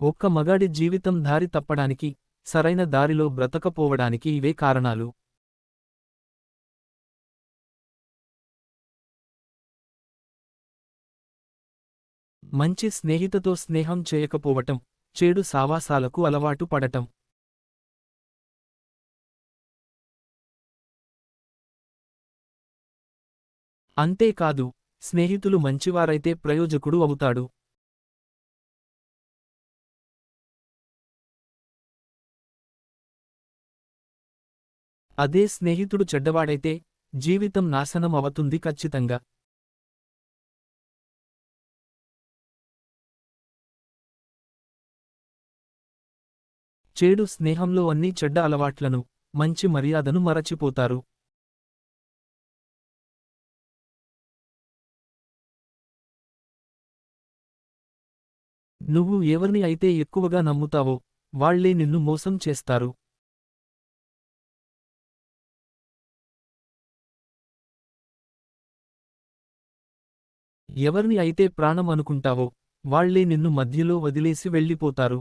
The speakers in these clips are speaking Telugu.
ఒక్క మగాడి జీవితం దారి తప్పడానికి సరైన దారిలో బ్రతకపోవడానికి ఇవే కారణాలు. మంచి స్నేహితతో స్నేహం చేయకపోవటం చెడు సావాసాలకు అలవాటు పడటం. అంతేకాదు స్నేహితులు మంచివారైతే ప్రయోజకుడు అవుతాడు. అదే స్నేహితుడు చెడ్డవాడైతే జీవితం నాశనం అవుతుంది ఖచ్చితంగా. చెడు స్నేహంలో అన్ని చెడ్డ అలవాట్లను మంచి మర్యాదను మరచిపోతారు. నువ్వు ఎవరిని అయితే ఎక్కువగా నమ్ముతావో వాళ్ళే నిన్ను మోసం చేస్తారు. ఎవరిని అయితే ప్రాణం అనుకుంటావో వాళ్ళే నిన్ను మధ్యలో వదిలేసి వెళ్ళిపోతారు.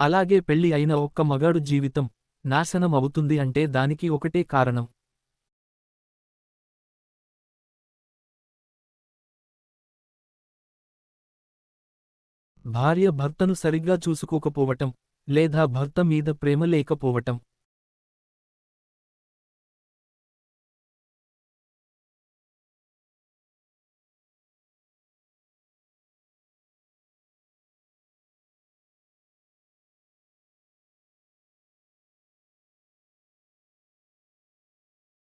అలాగే పెళ్ళి అయిన ఒక్క మగాడు జీవితం నాశనం అవుతుంది అంటే దానికి ఒకటే కారణం. భార్య భర్తను సరిగ్గా చూసుకోకపోవటం లేదా భర్త మీద ప్రేమ లేకపోవటం.